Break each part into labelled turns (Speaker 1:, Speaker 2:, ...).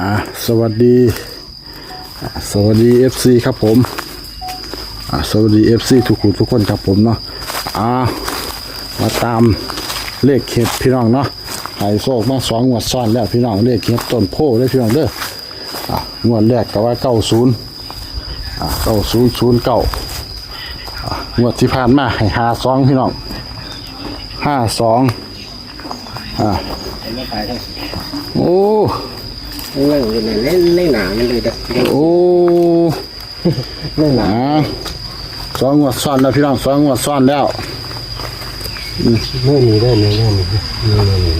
Speaker 1: อ่าสวัสดี สวัสดีเอฟซีครับผมอ่าสวัสดีเอฟซีทุกคนทุกคนครับผมเนาะอ่ามาตามเลขเข็ดพี่น้องเนาะใหายโศกมาสองงวดซ้อนแล้วพี่น้องเลขเข็ดต้นโพได้พี่น้องเด้ออ่างวดแรกก็ว่าเก้าศูนย์อ่าเก้าศูนย์ศูนย์เก้างวดที่ผ่านมาให้หาสองพี่น้องห้าสองอ่าโอ้
Speaker 2: เล่นอยู่ในเล่นเล่นหนามันเลยแต่
Speaker 1: โอ้
Speaker 2: เล่นหนา
Speaker 1: อ่าสองงวดซ้อนแล้วพี่น้องสองงวดซ้อนแล้ว
Speaker 2: เมื่อนี้ได้เนี่ยเมื่อนี้นี่นี่นี่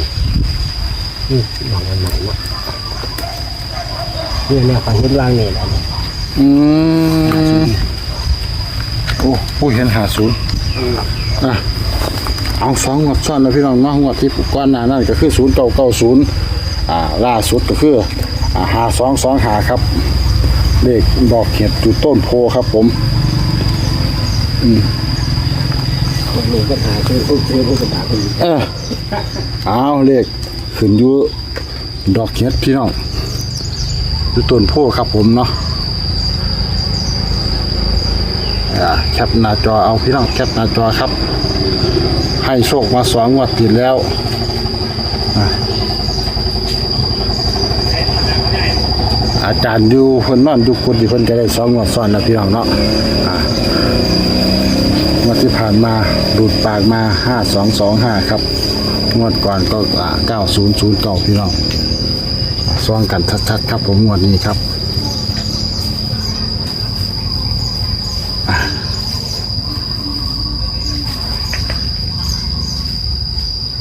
Speaker 2: นี่หนังมันหนังเนาะนี่เนี่ยฝันเห็นร่างนี่แหละ
Speaker 1: อืมโอ้ผู้เห็นหาศูนย์อะเอาสองงวดซ้อนแล้วพี่น้องเนาะงวดที่ก้อนหน้านั่นก็คือศูนย์เก้าเก้าศูนย์อ่าล่าสุดก็คืออ่า หาสองสองหาครับเลขดอกเห็ดจุดต้นโพครับผม
Speaker 2: คนนี้ก็หาคือผู้คือผู้กระดาษคน
Speaker 1: เออเอาเลขขึ้นอยู่ดอกเห็ดพี่น้องอยู่ต้นโพครับผมเนาะอ่าแคปหน้าจอเอาพี่น้องแคปหน้าจอครับ ให้โชคมาสองงวดติดแล้วอะ อาจารย์อยู่เพิ่นนอนอยู่กุฏิเพิ่นก็ได้สองงวดซ้อนแล้วพี่น้องเนาะอ่างวดที่ผ่านมาดูดปากมาห้าสองสองห้าครับ งวดก่อนก็เก้าศูนย์ศูนย์เก้าพี่น้องซองกันชัดๆครับผมงวดนี้ครับ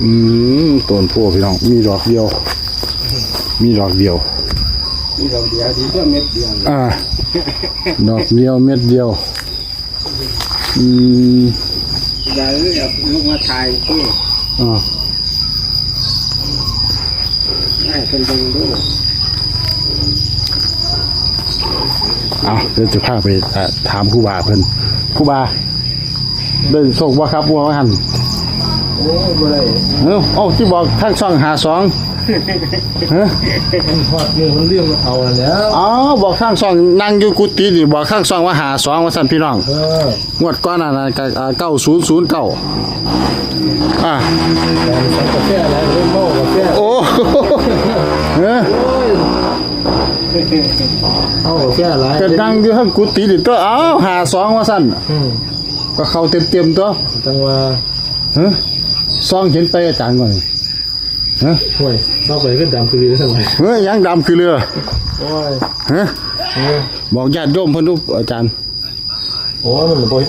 Speaker 1: อืมต้นโพพี่น้อง มีดอกเดียว มีดอกเดียว
Speaker 2: นี่เราเดียวดีก็เม็ดเดียว
Speaker 1: อ่า ดอกเดียวเม็ดเดียว อืม
Speaker 2: ยายเลยลูกมาถ่ายที่
Speaker 1: อ่า
Speaker 2: ได้เป็นตรงดู
Speaker 1: เอาเดี๋ยวจะพาไปอ่าถามครูบาเพิ่นครูบาเดินส่งว่าครับว่าหัน
Speaker 2: โอ้ยบ่ได้
Speaker 1: เอ้าเอ้าที่บอกทั้งช่องหาสอง เฮ้ย
Speaker 2: ทอดเรื่องมันเรื่องเอาแล้ว
Speaker 1: อ๋อบอกข้างช่องนั่งอยู่กุฏินี่บอกข้างช่องว่าหาสองว่าสั่นพี่น้อง
Speaker 2: เออง
Speaker 1: วดก้อนนั้นเก้าศูนย์ศูนย์เก้าอ่า
Speaker 2: แต่สังกาแฟอะไรเล่นโม่กาแฟ
Speaker 1: โอ้เอ้ย
Speaker 2: เอากาแฟอะไร
Speaker 1: ก็นั่งอยู่ข้างกุฏินี่ตัวอ้าวหาสองว่าสั่น
Speaker 2: อืม
Speaker 1: ก็เข้าเต็มเต็มๆตัว
Speaker 2: จังว่า
Speaker 1: เฮ้ยซองเห็นไปอาจารย์ก่อนเฮ้ย
Speaker 2: ห่วยเข้าไปก็ดำคือสมัย
Speaker 1: เฮ้ยยังดำคือเรือ
Speaker 2: โอ้ย
Speaker 1: เฮ้ย
Speaker 2: เออ
Speaker 1: บอกญาติโยมเพิ่นดูอาจารย์
Speaker 2: โอ้ยมันบ่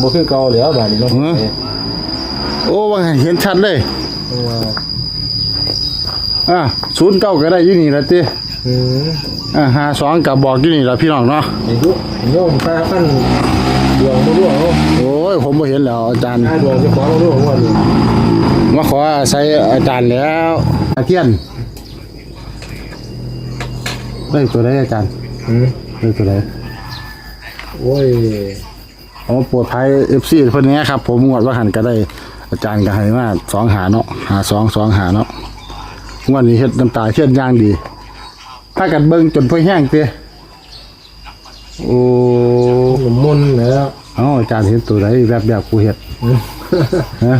Speaker 2: บ่คือเก่าแล้วบาดนี้เนาะ
Speaker 1: เออโอ้ว่าเห็นชัดเลย
Speaker 2: เออ
Speaker 1: อ่าศูนย์เก้าก็ได้อยู่นี่ละติ
Speaker 2: อืม
Speaker 1: อ่าหาสองกับบอกอยู่นี่ละพี่น้องเนาะ
Speaker 2: ไอ้ดุโยมตาขั้น ดวงร่วงเนา
Speaker 1: โอ้ยผมบ่เห็นแล้วอาจารย์
Speaker 2: ตาดวงจะขอบ่ร่วงว่านี่
Speaker 1: มาขออาศัยอาจารย์แล้วอาเทียนได้ตัวใดอาจารย์
Speaker 2: อืม
Speaker 1: ได้ตัวใด
Speaker 2: โอ้ย
Speaker 1: เอามปรดภัยเอฟซีเพิ่นเนี้ยครับ ผมงวดว่าหันก็ได้ อาจารย์ก็ให้มาสองหาเนาะหาสองสองหาเนาะงวดนี้เฮ็ดน้ำตาเทียนย่างดี ถ้ากันเบิ่งจนเพิ่นแห้งเตี้ย โอ้
Speaker 2: มันมนต์แล้ว
Speaker 1: เอาอาจารย์เห็นตัวใดแบบแบบกูเฮ็ด
Speaker 2: อืม
Speaker 1: ฮะ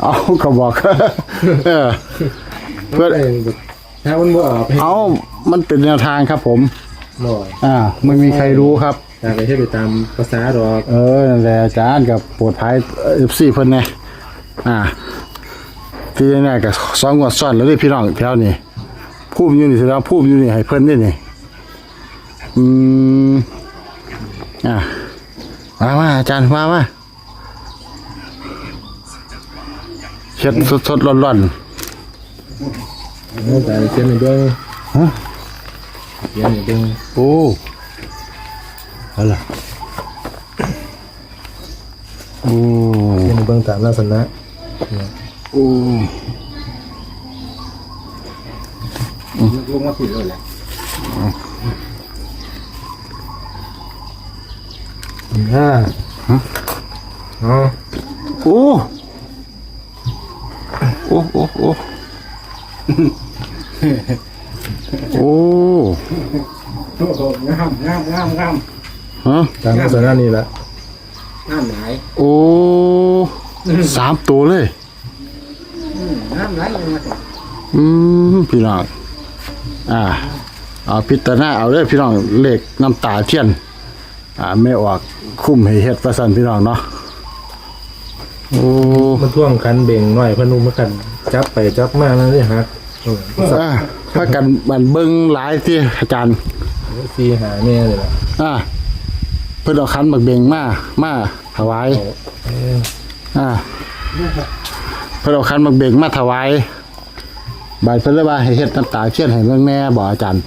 Speaker 1: เอาก็บอกเออเพื่อน
Speaker 2: เองแบบถ้ามันบ่ออกให้
Speaker 1: เอามันเป็นแนวทางครับผม
Speaker 2: บ่
Speaker 1: อ่าไม่มีใครรู้ครับ
Speaker 2: ตาไปให้ไปตามภาษาดอก
Speaker 1: เออนั่นแหละอาจารย์กับโปรดภัยเอฟซีเพิ่นไงอ่า ที่แน่ๆก็สองงวดซ้อนแล้วเด้พี่น้องแถวนี้ภูมิอยู่นี่แสดงว่าภูมิอยู่นี่ให้เพิ่นนี่นี่ อืมอ่ามามาอาจารย์มามาเช็ดสดๆร้อน
Speaker 2: เอาตาเขียนให้เบิ่ง
Speaker 1: ๆฮะ
Speaker 2: เขียนให้เบิ่ง
Speaker 1: โอ้อะไรโอ้
Speaker 2: เขียนให้เบิ่งตามลักษณะ
Speaker 1: โอ้
Speaker 2: ลงมาผิดเลยแหละ อ่าอ๋อ
Speaker 1: โอ้โอ้โอ้โอ้โอ้
Speaker 2: โอ้โหงามงามงามงาม
Speaker 1: ฮะ
Speaker 3: ตามลักษณะนี้แหละ
Speaker 2: งามหลาย
Speaker 1: โอ้สามตัวเลย
Speaker 2: งามหลายเลยนะ
Speaker 1: อืมพี่น้องอ่าเอาพิจารณาเอาเด้อพี่น้องเลขน้ำตาเทียน อ่าไม่ออกคุ้มให้เฮ็ดประสันพี่น้องเนาะโอ้
Speaker 3: มันท่วงคันเบ่งหน่อยเพนนุมากัน จับไปจับมาแล้วนี่ฮักเออ
Speaker 1: อ่าถ้ากันบันเบิ่งหลายที่อาจารย์
Speaker 3: ซีหาแม่เลยล่ะ
Speaker 1: อ่าเพิ่นเอาคันบักเบงมามาถวาย
Speaker 3: เออ
Speaker 1: อ่าเพิ่นเอาคันบักเบงมาถวายบายเพิ่นเลยว่าให้เฮ็ดน้ำตาเทียนให้เบิ่งแน่บ่อาจารย์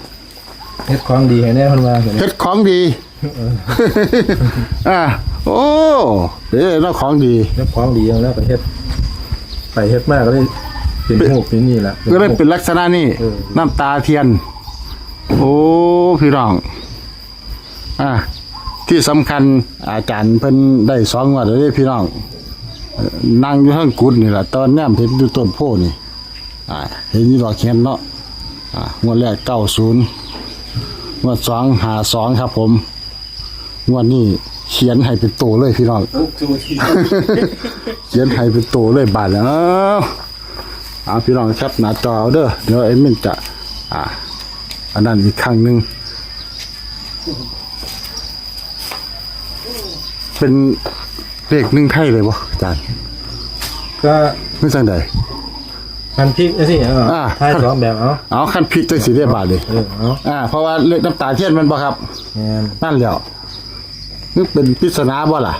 Speaker 3: เฮ็ดของดีให้แน่เพันว่าเห็น
Speaker 1: เฮ็ดของดี อ่าโอ้เด้อเนาะของดี
Speaker 3: เฮ็ดของดีแล้วไปเฮ็ดไปเฮ็ดมากก็ได้เป็นหูเป็นนี่แหละ
Speaker 1: ก็เลยเป็นลักษณะนี้
Speaker 3: เออ
Speaker 1: น้ำตาเทียน โอ้พี่น้อง อ่าที่สำคัญอาจารย์เพิ่นได้สองงวัดเลยพี่น้องเอ่อนั่งอยู่ข้างกุดนี่แหละตอนแนมเห็นอยู่ต้นโพนี่อ่าเห็นอยู่ดอกเขียนเนาะอ่างวดแรกเก้าศูนย์งวดสองหาสองครับผม งวดนี้เขียนให้เป็นตัวเลยพี่น้อง เขียนให้เป็นตัวเลยบาทแล้วเอาพี่น้องครับหน้าจอเอาเด้อเดี๋ยวไอ้มินจะ อ่า อันนั้นอีกครั้งหนึ่งเป็นเลขหนึ่งไทยเลยบ่อาจารย์
Speaker 3: ก็
Speaker 1: ไม่จังใด
Speaker 3: คันพริกไอ้สิเออ
Speaker 1: อ่า
Speaker 3: ท้ายสองแบบเอา
Speaker 1: เอาขั้นพริกจังสีได้บาทเลย
Speaker 3: เออเอา
Speaker 1: อ่าเพราะว่าเลขน้ำตาเทียนมันบ่ครับ
Speaker 3: แม่น
Speaker 1: นั่นแหล้ว นึกเป็นปริศนาบ่ล่ะ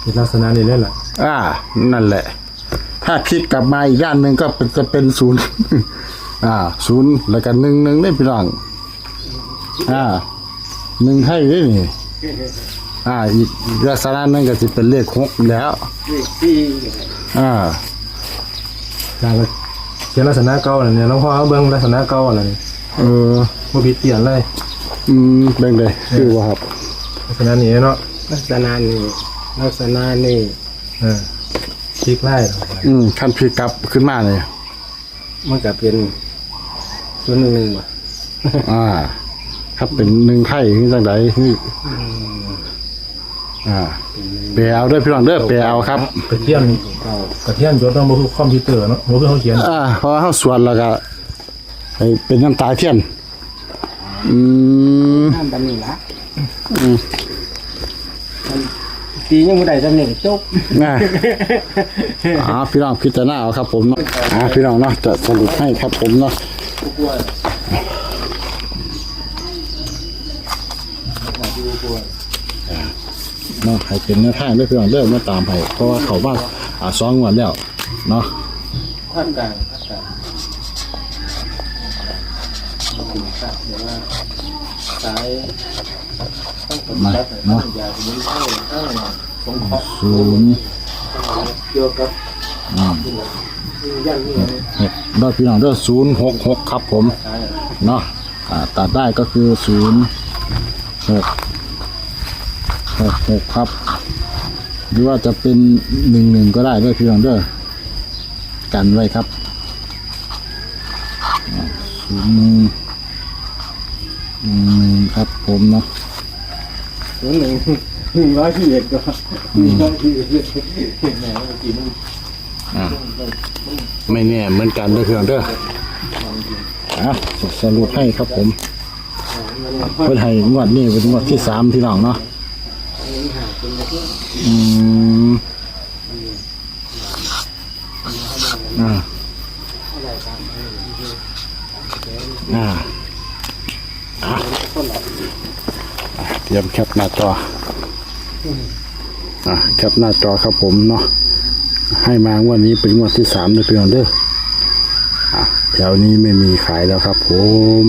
Speaker 3: เป็นลักษณะนี้เลยล่ะ
Speaker 1: อ่า นั่นแหละ ถ้าพลิกกลับมาอีกด้านหนึ่งก็เป็นจะเป็นศูนย์ อ่าศูนย์แล้วก็หนึ่งหนึ่งได้พี่น้องอ่าหนึ่งให้ได้นี่ อ่า อีกลักษณะหนึงก็จะเป็นเลขหกแล้ว
Speaker 2: เลขสี่
Speaker 1: อ่า
Speaker 3: จางก็เขียนลักษณะเก่าน่ะเนี่ยหลวงพ่อเอาเบิ่งลักษณะเก่าอะไรนี่
Speaker 1: เออ
Speaker 3: บ่ผิดเปลี่ยนเลย
Speaker 1: อืมเป็นเลยคือว่าครับ
Speaker 3: ลักษณะนี้เนาะ
Speaker 2: ลักษณะนี้ลักษณะนี้
Speaker 3: เออพริกไล่
Speaker 1: อืมขั้นพลิกกลับขึ้นมาเลย
Speaker 2: มันก็เป็นศูนย์หนึ่งหนึ่งว่ะ
Speaker 1: อ่า ครับเป็นหนึ่งไข่นี่จังไดนี่อ่าเปลเอาเด้อพี่น้องเด้อเปลเอาครับ
Speaker 3: กระเทียม
Speaker 2: เก่าก
Speaker 3: ระเทียมจดต้องบ่คือคอมพิวเตอร์เนาะบ่คือเขาเขียน
Speaker 1: อ่าเพราะว่าเขาสวนแล้วก็ให้เป็นน้ำตาเทียน อืม
Speaker 2: น้ำแบบนี้ละปียังไม่ได้จำหนึ่งจบ
Speaker 1: ง่ายอ่าพี่น้องพิจารณาเอาครับผมเนาะอ่าพี่น้องเนาะจะสรุปให้ครับผมเนาะเนาะให้เป็นแนวทางด้วยพี่น้องเริ่มมาตามให้เพราะว่าเขาบ้านอ่าสองวันแล้วเนาะ
Speaker 2: ท่านกลางท่านกลางเดี๋ยวว่า สายต้องกด
Speaker 1: มา
Speaker 2: ตัด
Speaker 1: เนาะ
Speaker 2: อย่าไปยิงเข้าเข้าสงเคราะห์
Speaker 1: ศูนย์
Speaker 2: เกี่ยวกับยันนี่
Speaker 1: หกได้พี่น้องเด้อศูนย์หกหกครับผม เนาะอ่าตัดได้ก็คือศูนย์หกหกหกครับ หรือว่าจะเป็นหนึ่งหนึ่งก็ได้ด้วยพี่น้องเด้อกันไว้ครับศูนย์ หนึ่งหนึ่งหนึ่งครับผมเนาะ
Speaker 2: ศูนย์หนึ่งหนึ่งร้อยที่เอ็ดก็หนึ่งร้อยที่เอ็ดแหมเมื่อกี้มัน
Speaker 1: อ่าไม่แน่เหมือนกันด้วยพี่น้องเด้ออะสรุปให้ครับผมเพื่อให้งวดนี้เป็นงวดที่สามพี่น้องเนาะอืมอ่าอ่าอะ เตรียมแคปหน้าจออะแคปหน้าจอครับผมเนาะให้มางวดนี้เป็นงวดที่สามเลยเพียงเด้ออะแถวนี้ไม่มีขายแล้วครับผม